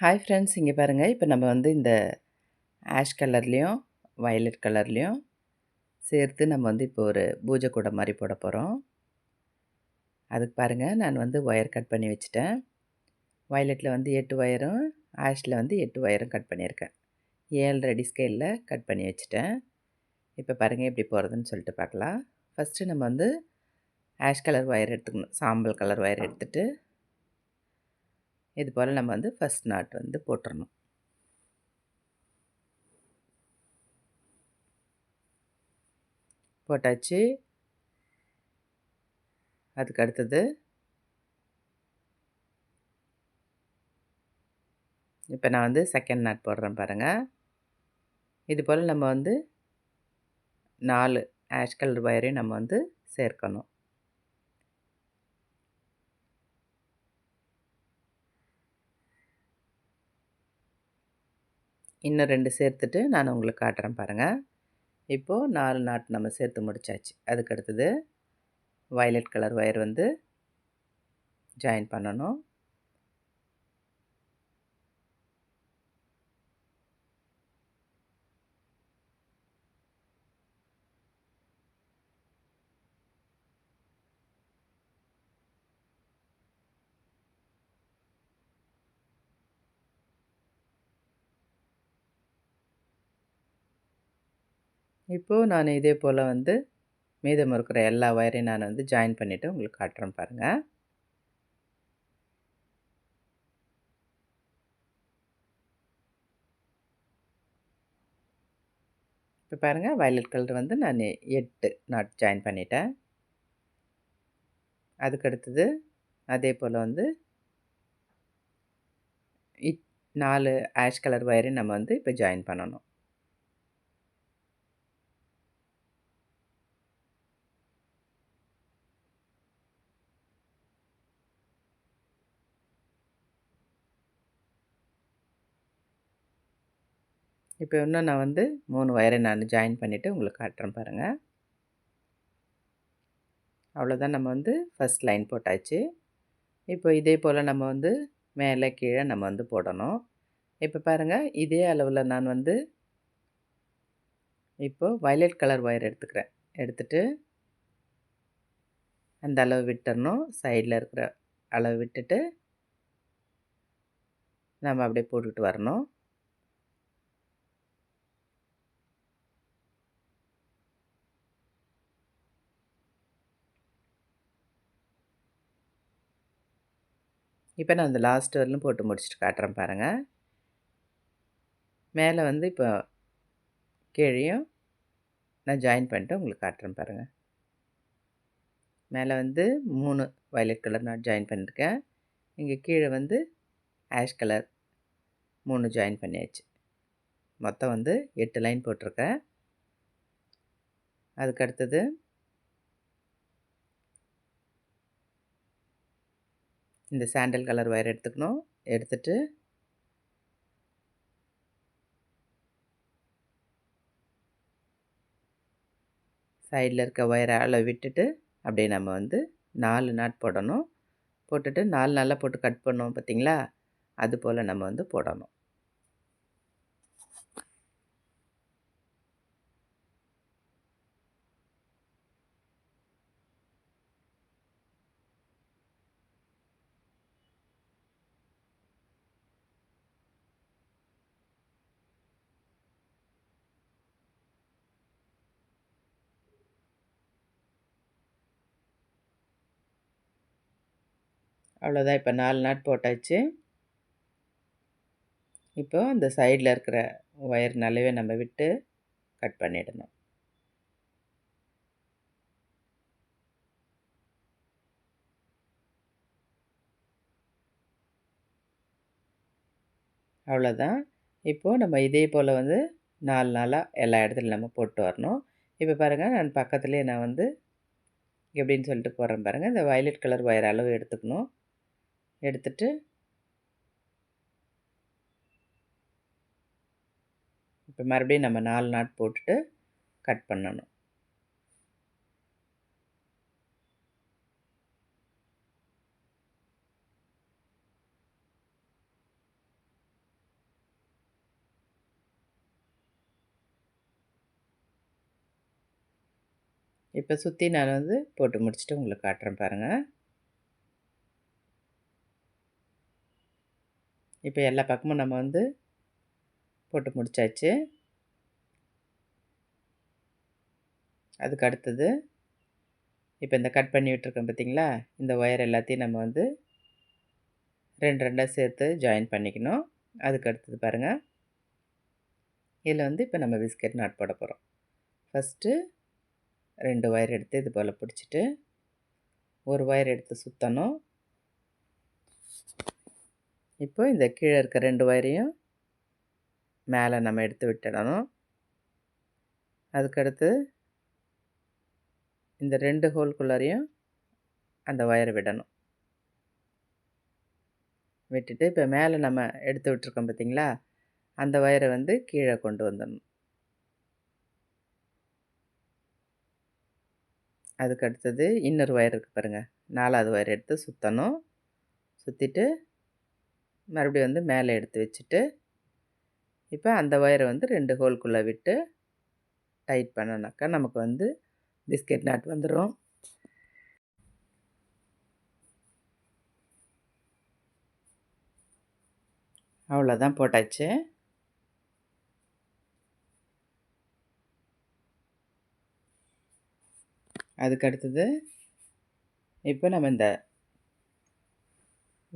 Hi friends இங்கே பாருங்கள் இப்போ நம்ம வந்து இந்த ஆஷ் கலர்லேயும் வயலட் கலர்லேயும் சேர்த்து நம்ம வந்து இப்போ ஒரு பூஜை கூடை மாதிரி போட போகிறோம் அதுக்கு பாருங்கள் நான் வந்து ஒயர் கட் பண்ணி வச்சுட்டேன். வயலட்டில் வந்து எட்டு ஒயரும் ஆஷில் வந்து எட்டு ஒயரும் கட் பண்ணியிருக்கேன். ஏழு ரெடி ஸ்கேலில் கட் பண்ணி வச்சுட்டேன். இப்போ பாருங்கள் எப்படி போகிறதுன்னு சொல்லிட்டு பார்க்கலாம். ஃபஸ்ட்டு நம்ம வந்து ஆஷ் கலர் ஒயர் எடுத்துக்கணும். சாம்பல் கலர் ஒயர் எடுத்துகிட்டு இது போல் நம்ம வந்து ஃபஸ்ட் நாட் வந்து போட்டுடணும் போட்டாச்சு. அதுக்கு அடுத்தது இப்போ நான் வந்து செகண்ட் நாட் போடுறேன் பாருங்கள் இது போல் நம்ம வந்து நாலு ஆஷ் கலர் வயரையும் நம்ம வந்து சேர்க்கணும். இன்னும் ரெண்டு சேர்த்துட்டு நான் உங்களுக்கு காட்டுறேன் பாருங்கள் இப்போது நாலு நாட்டு நம்ம சேர்த்து முடித்தாச்சு அதுக்கு அடுத்தது வயலட் கலர் ஒயர் வந்து ஜாயின் பண்ணணும். இப்போது நான் இதே போல் வந்து மீதம் இருக்கிற எல்லா ஒயரையும் நான் வந்து ஜாயின் பண்ணிவிட்டு உங்களுக்கு காட்டுறேன் பாருங்கள் இப்போ பாருங்கள் வயலட் கலர் வந்து நான் எட்டு நாட் ஜாயின் பண்ணிட்டேன். அதுக்கடுத்தது அதே போல் வந்து இட் நாலு ஆஷ் கலர் ஒயரையும் நம்ம வந்து இப்போ ஜாயின் பண்ணணும். இப்போ இன்னும் நான் வந்து மூணு வயரை நான் ஜாயின் பண்ணிவிட்டு உங்களுக்கு காட்டுறேன் பாருங்கள் அவ்வளோதான் நம்ம வந்து ஃபஸ்ட் லைன் போட்டாச்சு. இப்போ இதே போல் நம்ம வந்து மேலே கீழே நம்ம வந்து போடணும். இப்போ பாருங்கள் இதே அளவில் நான் வந்து இப்போது வயலட் கலர் ஒயர் எடுத்துக்கிறேன். எடுத்துகிட்டு அந்த அளவு விட்டுறணும். சைடில் இருக்கிற அளவு விட்டுட்டு நம்ம அப்படியே போட்டுக்கிட்டு வரணும். இப்போ நான் அந்த லாஸ்ட் வரலும் போட்டு முடிச்சுட்டு காட்டுறேன் பாருங்கள் மேலே வந்து இப்போ கீழேயும் நான் ஜாயின் பண்ணிட்டு உங்களுக்கு காட்டுறேன் பாருங்கள் மேலே வந்து மூணு வயலட் கலர் நான் ஜாயின் பண்ணியிருக்கேன். இங்கே கீழே வந்து ஆஷ் கலர் மூணு ஜாயின் பண்ணியாச்சு. மொத்தம் வந்து எட்டு லைன் போட்டிருக்கேன். அதுக்கு அடுத்தது இந்த சாண்டல் கலர் ஒயர் எடுத்துக்கணும். எடுத்துட்டு சைடில் இருக்க ஒயரை அளவு விட்டுட்டு அப்படியே நம்ம வந்து நாலு நாட் போடணும். போட்டுட்டு நாலு நாளாக போட்டு கட் பண்ணோம் பார்த்திங்களா? அது போல் நம்ம வந்து போடணும். அவ்வளோதான் இப்போ நாலு நாட் போட்டாச்சு. இப்போ அந்த சைடில் இருக்கிற ஒயர் நல்லாவே நம்ம விட்டு கட் பண்ணிடணும். அவ்வளோதான் இப்போது நம்ம இதே போல் வந்து நாலு நாளாக எல்லா இடத்துலையும் நம்ம போட்டு வரணும். இப்போ பாருங்கள் நான் பக்கத்துலேயே நான் வந்து எப்படின்னு சொல்லிட்டு போடுறேன் பாருங்கள் இந்த வயலட் கலர் ஒயர் அளவு எடுத்துக்கணும். எடுத்துட்டு இப்போ மறுபடியும் நம்ம நாலு நாட் போட்டுட்டு கட் பண்ணணும். இப்போ சுற்றி நான் வந்து போட்டு முடிச்சுட்டு உங்களுக்கு காட்டுறேன் பாருங்கள் இப்போ எல்லா பக்கமும் நம்ம வந்து போட்டு முடித்தாச்சு அதுக்கு அடுத்தது இப்போ இந்த கட் பண்ணி விட்டுருக்கோம் பார்த்திங்களா? இந்த ஒயர் எல்லாத்தையும் நம்ம வந்து ரெண்டு ரெண்டாக சேர்த்து ஜாயின் பண்ணிக்கணும். அதுக்கு அடுத்தது பாருங்கள் இதில் வந்து இப்போ நம்ம பிஸ்கெட் நாட் போட போகிறோம். ஃபஸ்ட்டு ரெண்டு ஒயர் எடுத்து இது போல் பிடிச்சிட்டு ஒரு ஒயர் எடுத்து சுற்றணும். இப்போ இந்த கீழே இருக்க ரெண்டு ஒயரையும் மேலே நம்ம எடுத்து விட்டுடணும். அதுக்கடுத்து இந்த ரெண்டு ஹோல்குள்ளாரையும் அந்த ஒயரை விடணும். விட்டுட்டு இப்போ மேலே நம்ம எடுத்து விட்டுருக்கோம் பார்த்திங்களா அந்த ஒயரை வந்து கீழே கொண்டு வந்துடணும். அதுக்கு அடுத்தது இன்னொரு ஒயர் இருக்குது பாருங்கள் நாலாவது ஒயர் எடுத்து சுற்றணும் சுற்றிட்டு மறுபடியும் வந்து மேலே எடுத்து வச்சுட்டு இப்போ அந்த ஒயரை வந்து ரெண்டு ஹோல்குள்ளே விட்டு டைட் பண்ணனாக்கா நமக்கு வந்து பிஸ்கெட் நாட் வந்துடும் அவ்வளோதான் போட்டாச்சு. அதுக்கு அடுத்தது இப்போ நம்ம இந்த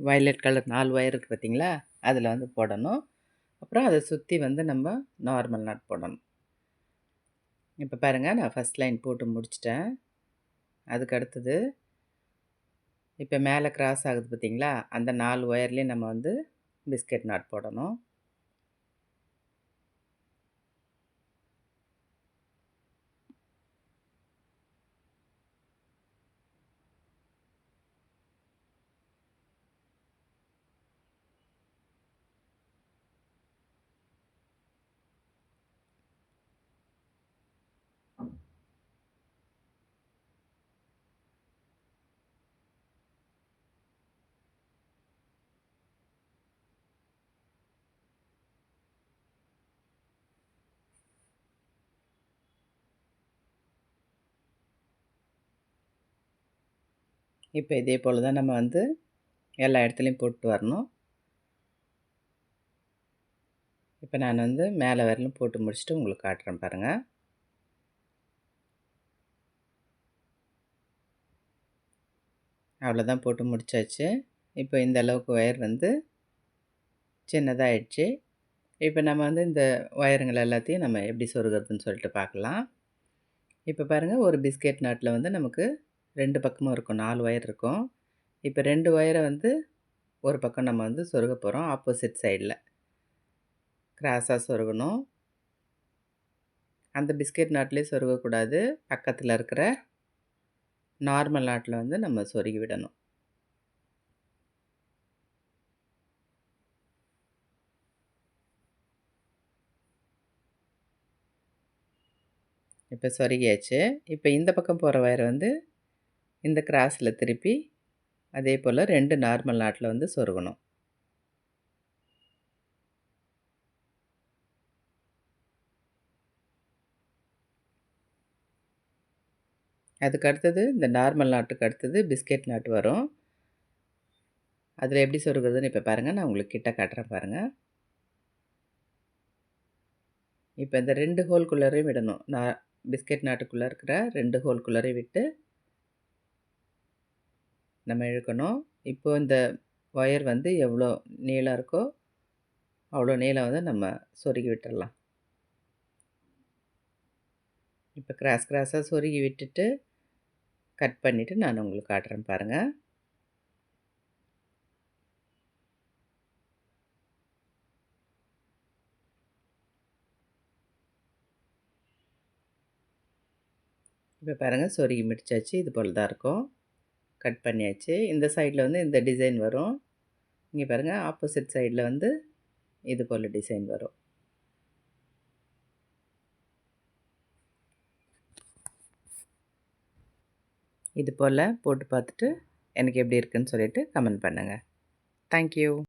வயலட் கலர் நாலு ஒயர் இருக்குது பார்த்திங்களா? அதில் வந்து போடணும். அப்புறம் அதை சுற்றி வந்து நம்ம நார்மல் நாட் போடணும். இப்போ பாருங்கள் நான் ஃபஸ்ட் லைன் போட்டு முடிச்சிட்டேன். அதுக்கு அடுத்தது இப்போ மேலே கிராஸ் ஆகுது பார்த்திங்களா? அந்த நாலு ஒயர்லேயும் நம்ம வந்து பிஸ்கெட் நாட் போடணும். இப்போ இதே போல் தான் நம்ம வந்து எல்லா இடத்துலையும் போட்டு வரணும். இப்போ நான் வந்து மேலே வரலும் போட்டு முடிச்சுட்டு உங்களுக்கு காட்டுறேன் பாருங்கள் அவ்வளோதான் போட்டு முடித்தாச்சு இப்போ இந்த அளவுக்கு ஒயர் வந்து சின்னதாகிடுச்சு இப்போ நம்ம வந்து இந்த ஒயருங்கள் எல்லாத்தையும் நம்ம எப்படி சொருகிறதுன்னு சொல்லிட்டு பார்க்கலாம். இப்போ பாருங்கள் ஒரு பிஸ்கெட் நாட்டில் வந்து நமக்கு ரெண்டு பக்கமும் இருக்கும். நாலு ஒயர் இருக்கும். இப்போ ரெண்டு ஒயரை வந்து ஒரு பக்கம் நம்ம வந்து சொருக போகிறோம் ஆப்போசிட் சைடில். கிராஸாக சொருகணும். அந்த பிஸ்கெட் நாட்டிலே சொருகக்கூடாது. பக்கத்தில் இருக்கிற நார்மல் நாட்டில் வந்து நம்ம சொருகி விடணும். இப்போ சொருகியாச்சு. இப்போ இந்த பக்கம் போகிற வயர் வந்து இந்த கிராஸில் திருப்பி அதே போல் ரெண்டு நார்மல் நாட்டில் வந்து சொருகணும். அதுக்கு அடுத்தது இந்த நார்மல் நாட்டுக்கு அடுத்தது பிஸ்கெட் நாட்டு வரும். அதில் எப்படி சொருகிறதுன்னு இப்போ பாருங்கள் நான் உங்களுக்கு கிட்ட காட்டுறேன் பாருங்கள் இப்போ இந்த ரெண்டு ஹோல்குள்ளரையும் விடணும். நான் பிஸ்கெட் நாட்டுக்குள்ளே இருக்கிற ரெண்டு ஹோல்குள்ளரையும் விட்டு நம்ம இழுக்கணும். இப்போ இந்த ஒயர் வந்து எவ்வளோ நீளம் இருக்கோ அவ்வளோ நீளம் வந்து நம்ம சொருகி விட்டுடலாம் இப்போ கிராஸ் கிராஸாக சொருகி விட்டுட்டு கட் பண்ணிவிட்டு நான் உங்களுக்கு காட்டுறேன் பாருங்கள் இப்போ பாருங்கள் சொருகி முடிச்சாச்சு. இது போல் தான் இருக்கும். கட் பண்ணியாச்சு. இந்த சைடில் வந்து இந்த டிசைன் வரும். இங்கே பாருங்கள் ஆப்போசிட் சைடில் வந்து இது போல் டிசைன் வரும். இது போல் போட்டு பார்த்துட்டு எனக்கு எப்படி இருக்குன்னு சொல்லிவிட்டு கமெண்ட் பண்ணுங்கள் தேங்க்யூ